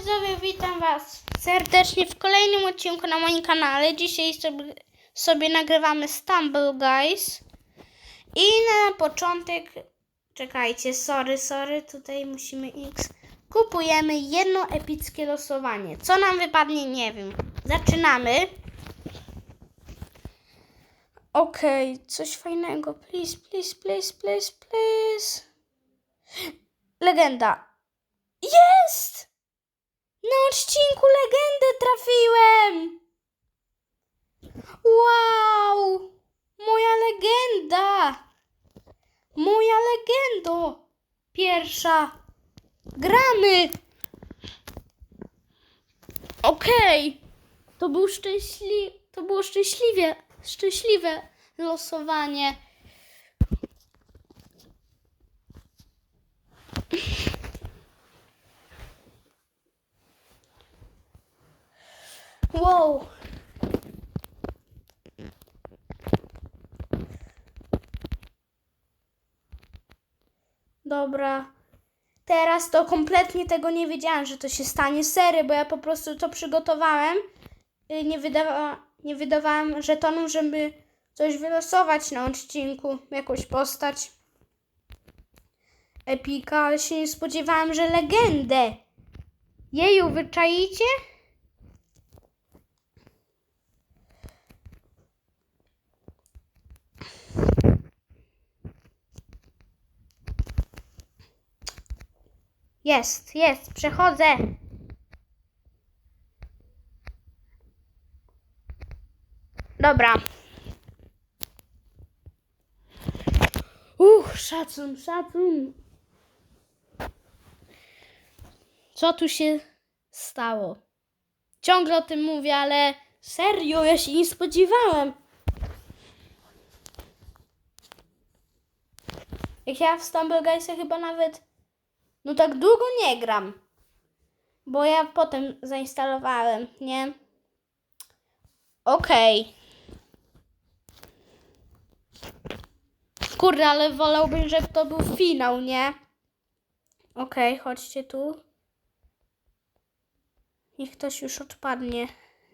widzowie, witam Was serdecznie w kolejnym odcinku na moim kanale. Dzisiaj sobie, sobie nagrywamy Stumble Guys. I na początek, czekajcie, sorry, sorry, tutaj musimy X. Kupujemy jedno epickie losowanie. Co nam wypadnie, nie wiem. Zaczynamy. Okej, coś fajnego. Please, please, please, please, please. Legenda. Na odcinku legendę trafiłem! Wow! Moja legenda! Moja legendo! Pierwsza! Gramy! Okej! To był szczęśli... To było szczęśliwie... Szczęśliwe losowanie. Wow! Dobra. Teraz to kompletnie tego nie wiedziałam, że to się stanie. Sery, bo ja po prostu to przygotowałem. Y, Nie, wydawa nie wydawałam żetonów, żeby coś wylosować na odcinku. Jakąś postać. Epika, ale się nie spodziewałam, że legendę. Jeju, wyczaicie? Jest, jest, przechodzę. Dobra. Uch, szacun, szacun. Co tu się stało? Ciągle o tym mówię, ale serio, ja się nie spodziewałem. Jak ja w Stumble Guysa chyba nawet no tak długo nie gram. Bo ja potem zainstalowałem, nie? Okej. Kurde, ale wolałbym, żeby to był finał, nie? Okej, chodźcie tu. Niech ktoś już odpadnie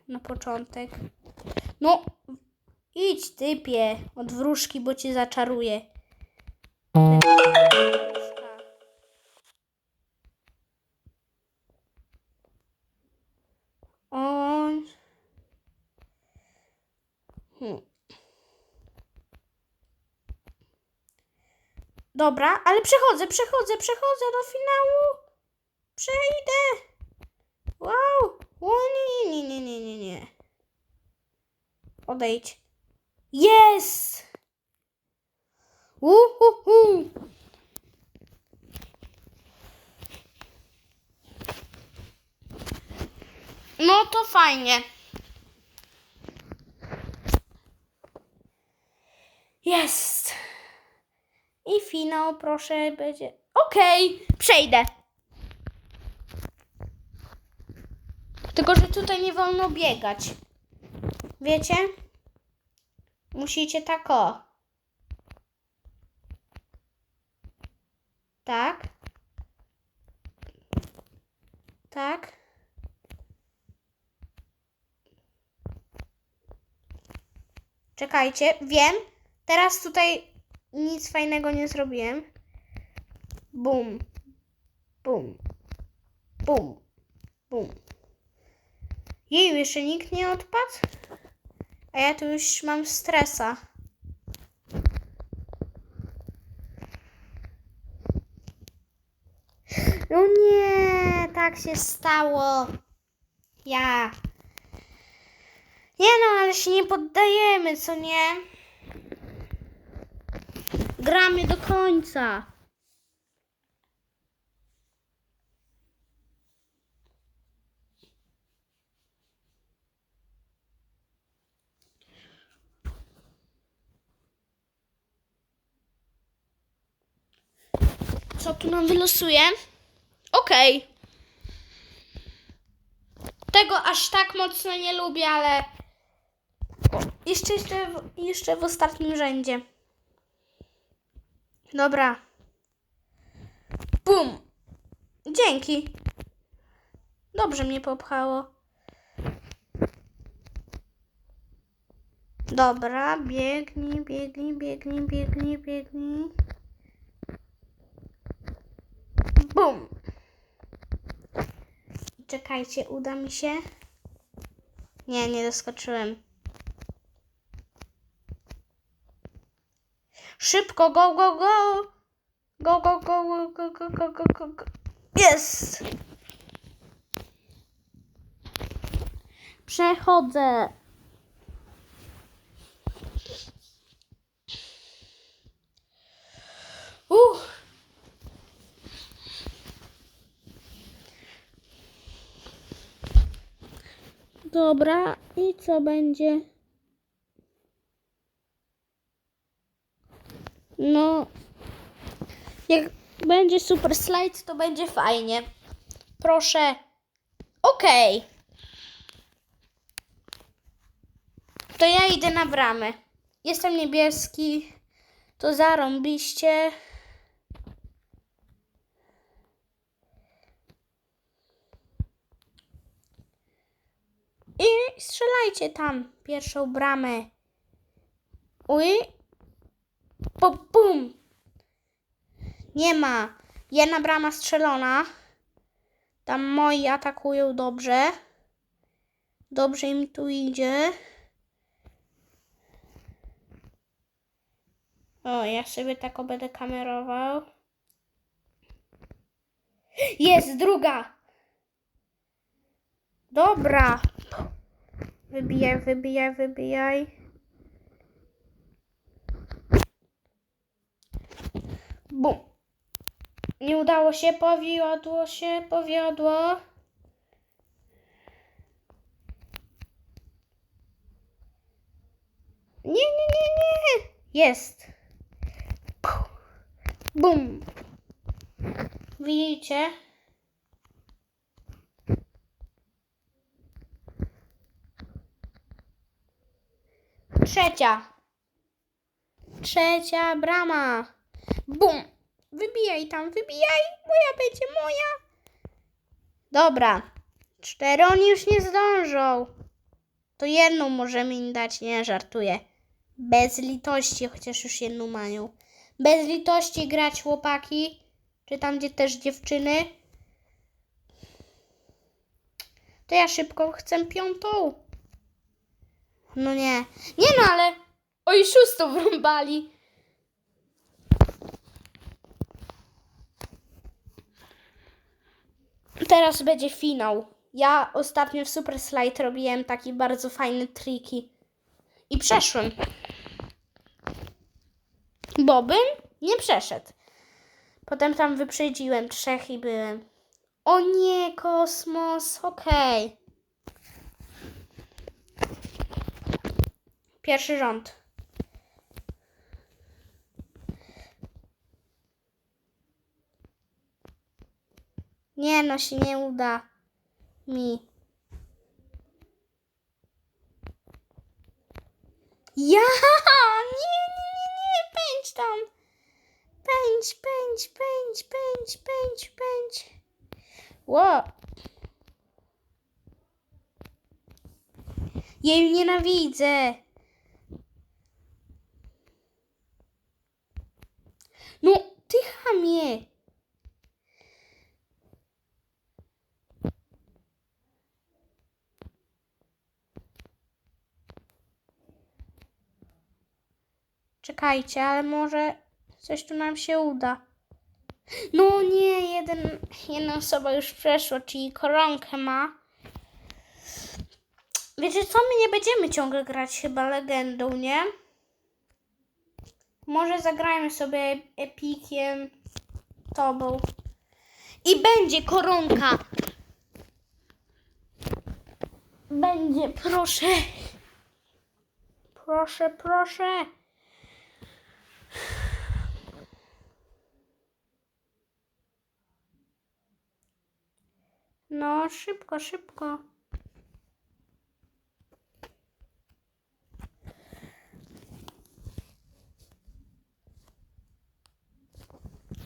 na początek. No, idź typie od wróżki, bo cię zaczaruję. Hmm. Dobra, ale przechodzę, przechodzę, przechodzę do finału. Przejdę. Wow. O nie, nie, nie, nie, nie, nie. Odejdź. Jest! Uhuhu. No to fajnie. Jest. I finał, proszę, będzie. Okej, przejdę. Tylko, że tutaj nie wolno biegać. Wiecie? Musicie tak o. Tak. Tak. Czekajcie, wiem. Teraz tutaj nic fajnego nie zrobiłem. Bum. Bum. Bum. Bum. Jej, jeszcze nikt nie odpadł? A ja tu już mam stresa. No nie, tak się stało. Ja. Nie no, ale się nie poddajemy, co nie? Gramy do końca. Co tu nam wylosuje? Okej. Tego aż tak mocno nie lubię, ale jeszcze, jeszcze, jeszcze w ostatnim rzędzie. Dobra. Bum. Dzięki. Dobrze mnie popchało. Dobra, biegnij, biegnij, biegnij, biegnij, biegnij. Bum! Czekajcie, uda mi się? Nie, nie doskoczyłem. Szybko, go, go, go! Go, go, go, go, go, go, go, go, go. Jest! Przechodzę. Uff. Dobra, i co będzie? No, jak będzie super slajd, to będzie fajnie. Proszę. Okej. To ja idę na bramę. Jestem niebieski. To zarąbiście. I strzelajcie tam pierwszą bramę. Pum, pum. Nie ma. Jedna brama strzelona. Tam moi atakują dobrze. Dobrze im tu idzie. O, ja sobie tak będę kamerował. Jest druga. Dobra. Wybijaj, wybijaj, wybijaj. Bum. Nie udało się, powiodło się, powiodło. Nie, nie, nie, nie. Jest. Bum. Widzicie? Trzecia. Trzecia brama. Bum. Wybijaj tam, wybijaj. Moja będzie moja. Dobra. Cztery oni już nie zdążą. To jedną możemy im dać, nie żartuję. Bez litości, chociaż już jedną mają. Bez litości grać chłopaki. Czy tam gdzie też dziewczyny. To ja szybko chcę piątą. No nie. Nie no, ale... Oj, szóstą wrąbali. Teraz będzie finał. Ja ostatnio w Super Slide robiłem taki bardzo fajny triki. I przeszłem. Bobyn nie przeszedł. Potem tam wyprzedziłem trzech i byłem. O nie, kosmos, okej. Pierwszy rząd. Nie no, się nie uda mi. Ja! Nie, nie, nie, nie, pędź tam. Pędź, pędź, pędź, pędź, pędź, pędź. Ło. Jej nienawidzę. No, ty chamie. Czekajcie, ale może coś tu nam się uda. No nie, jeden, jedna osoba już przeszła, czyli koronkę ma. Wiecie co, my nie będziemy ciągle grać chyba legendą, nie? Może zagrajmy sobie epikiem tobą. I będzie koronka. Będzie, proszę. Proszę, proszę. No, szybko, szybko.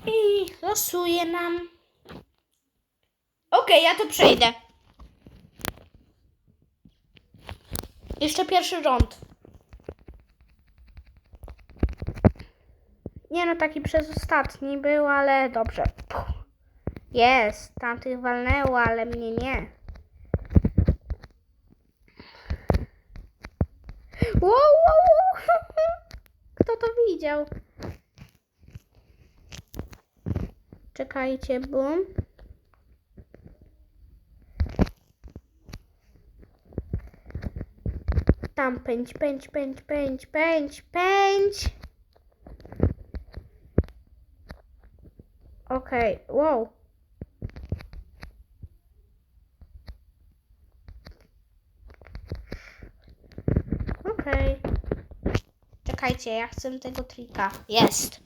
I losuje nam. Okej, okay, ja to przejdę. Jeszcze pierwszy rząd. Nie no, taki przez ostatni był, ale dobrze. Puh. Jest, tamtych walnęło, ale mnie nie. Wow, wow, wow. Kto to widział? Czekajcie, bum. Tam pędź, pędź, pędź, pędź, pędź, pędź. Okej, wow. Okej. Czekajcie, ja chcę tego trika. Jest.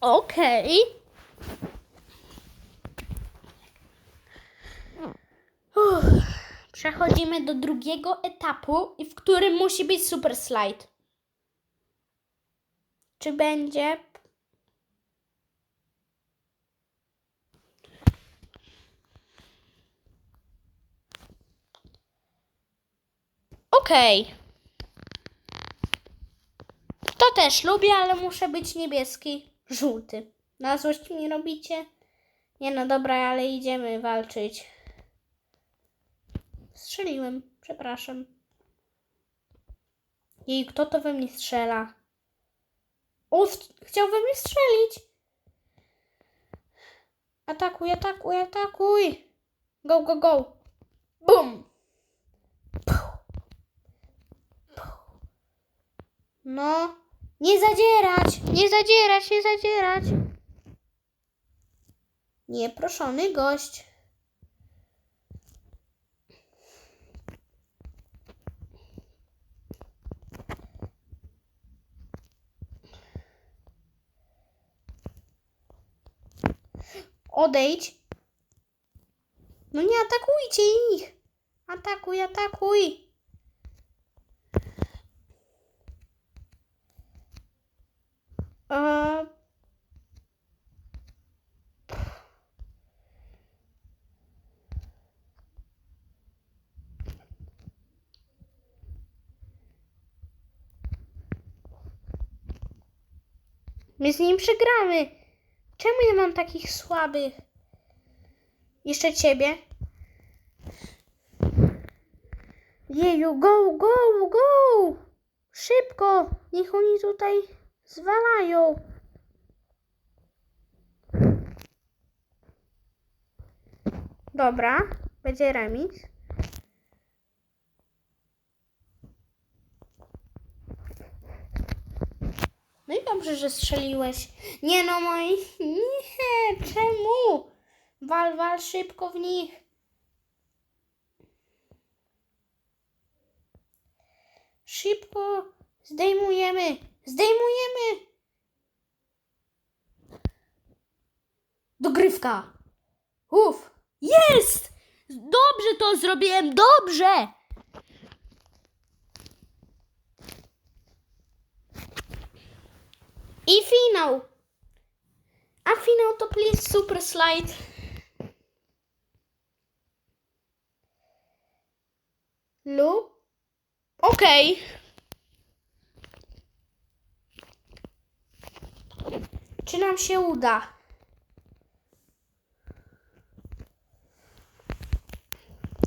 Okej. Uff. Przechodzimy do drugiego etapu, w którym musi być super slide. Czy będzie? Okej. To też lubię, ale muszę być niebieski, żółty. Na złość mi robicie? Nie no dobra, ale idziemy walczyć. Strzeliłem, przepraszam. Jej, kto to we mnie strzela? Chciał we mnie strzelić. Atakuj, atakuj, atakuj. Go, go, go. Bum. Puh. Puh. No, nie zadzierać, nie zadzierać, nie zadzierać. Nieproszony gość. Odejdź. No nie atakujcie ich. Atakuj, atakuj. My z nim przegramy. Czemu ja mam takich słabych? Jeszcze ciebie. Jeju, go, go, go! Szybko! Niech oni tutaj zwalają. Dobra, będzie remis. Dobrze, że strzeliłeś. Nie no moi. Nie, czemu? Wal, wal szybko w nich. Szybko. Zdejmujemy. Zdejmujemy. Dogrywka. Uf. Jest! Dobrze to zrobiłem, dobrze! I finał. A finał to please super slide. Lu? Okej. Czy nam się uda?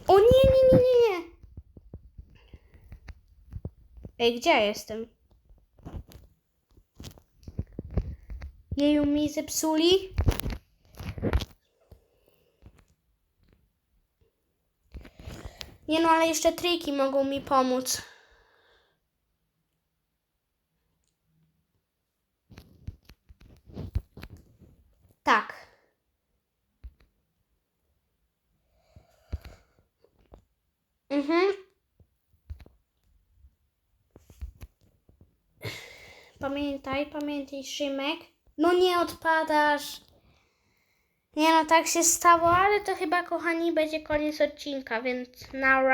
O nie, nie, nie, nie. Ej, gdzie ja jestem? Jeju mi zepsuli. Nie no, ale jeszcze triki mogą mi pomóc. Tak. Mhm. Pamiętaj, pamiętaj, Szymek. No nie odpadasz. Nie no, tak się stało, ale to chyba, kochani, będzie koniec odcinka, więc nara.